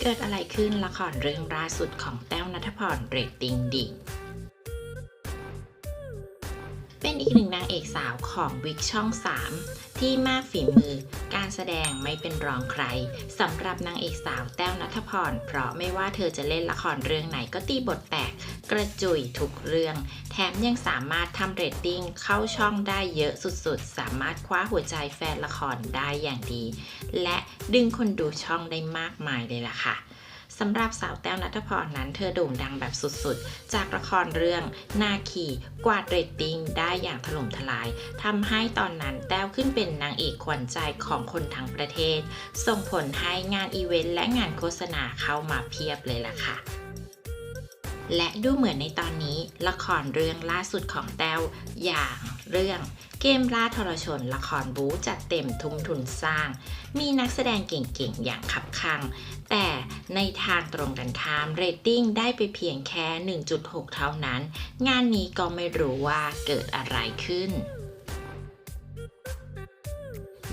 เกิดอะไรขึ้นละครเรื่องล่าสุดของแต้วนัทพรเรตติ้งดิ่ง เป็นอีกหนึ่งนางเอกสาวของวิกช่อง 3 ที่มากฝีมือ การแสดงไม่เป็นรองใครสำหรับนางเอกสาวแต้วนัทพร เพราะไม่ว่าเธอจะเล่นละครเรื่องไหนก็ตีบทแตก กระจุยทุกเรื่อง แถมยังสามารถทำเรตติ้งเข้าช่องได้เยอะสุดๆ สามารถคว้าหัวใจแฟนละครได้อย่างดี และดึงคนดูช่องได้มากมายเลยล่ะค่ะสำหรับสาวแต้วนัทพรนั้นเธอโด่งดังแบบสุดๆ จากละครเรื่อง นาคีกวาดเรตติ้งได้อย่างถล่มทลาย ทำให้ตอนนั้นแต้วขึ้นเป็นนางเอกขวัญใจของคนทั้งประเทศ ส่งผลให้งานอีเวนต์และงานโฆษณาเข้ามาเพียบเลยล่ะค่ะ และดูเหมือนในตอนนี้ ละครเรื่องล่าสุดของแต้วอย่างเรื่องเกมล่าทรชน ละครบู๊จัดเต็มทุ่มทุนสร้าง มีนักแสดงเก่งๆ อย่างขับคัง แต่ในทางตรงกันข้ามเรตติ้งได้ไปเพียงแค่ 1.6 เท่านั้น งานนี้ก็ไม่รู้ว่าเกิดอะไรขึ้น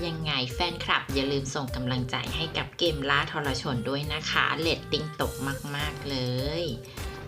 ยังไงแฟนคลับอย่าลืมส่งกำลังใจให้กับเกมล่าทรชนด้วยนะคะเรตติ้งตกมาก ๆ เลย